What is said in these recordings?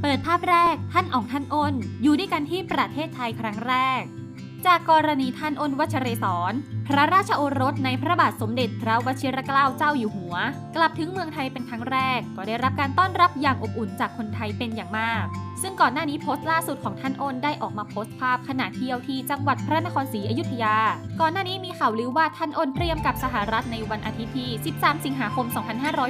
เปิดภาพแรกท่านอ่องท่านอ้น อยู่ด้วยกันที่ประเทศไทยครั้งแรก จากกรณีท่านอ้นวัชเรศร พระราชโอรสในพระบาทสมเด็จพระวชิรเกล้าเจ้าอยู่หัว กลับถึงเมืองไทยเป็นครั้งแรก ก็ได้รับการต้อนรับอย่างอบอุ่นจากคนไทยเป็นอย่างมาก ซึ่งก่อนหน้านี้โพสต์ล่าสุดของท่านอ้นได้ออกมาโพสต์ภาพขณะเที่ยวที่จังหวัดพระนครศรีอยุธยา ก่อนหน้านี้มีข่าวลือว่าท่านอ้นเตรียมกลับสหรัฐในวันอาทิตย์ที่ 13 สิงหาคม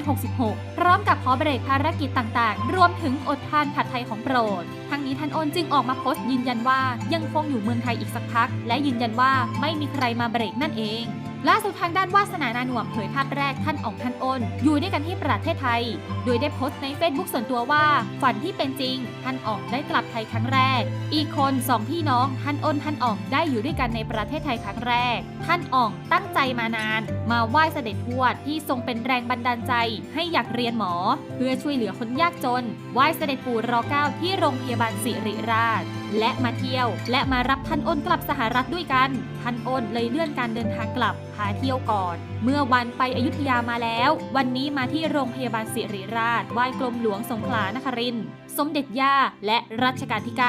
2566 พร้อมกับขอเบรกภารกิจต่างๆ รวมถึงอดทานผัดไทยของโปรดทั้งนี้ท่านอ้นจึงออกมาโพสต์ยืนยันว่ายังคงอยู่เมืองไทยอีกสักพัก และยืนยันว่าไม่มีใครมาเบรกนั่นเองล่าสุดทางด้านวาสนานาหน่วมเผยภาพแรกท่านอ่องท่านอ้น อยู่ด้วยกันที่ประเทศไทย โดยได้โพสต์ใน Facebook ส่วนตัวว่า ฝันที่เป็นจริง ท่านอ่องได้กลับไทยครั้งแรก อีกคนสองพี่น้องท่านอ้นท่านอ่องได้อยู่ด้วยกันในประเทศไทยครั้งแรก ท่านอ่องตั้งใจมานาน มาไหว้เสด็จทวดที่ทรงเป็นแรงบันดาลใจ ให้อยากเรียนหมอ เพื่อช่วยเหลือคนยากจนไหว้เสด็จปู่รอเก้าที่โรงพยาบาลสิริราช และมาเที่ยว และมารับท่านอ้นกลับสหรัฐด้วยกันท่านอ้นเลยเลื่อนการเดินทางกลับพาเที่ยวก่อน เมื่อวันไปอยุธยามาแล้ว วันนี้มาที่โรงพยาบาลสิริราชไหว้กรมหลวงสงขลานครินสมเด็จย่าและรัชกาลที่ 9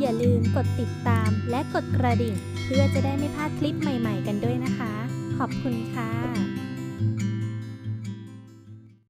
อย่าลืมกดติดตามและกดกระดิ่ง เพื่อจะได้ไม่พลาดคลิปใหม่ ๆ กันด้วยนะคะ ขอบคุณค่ะ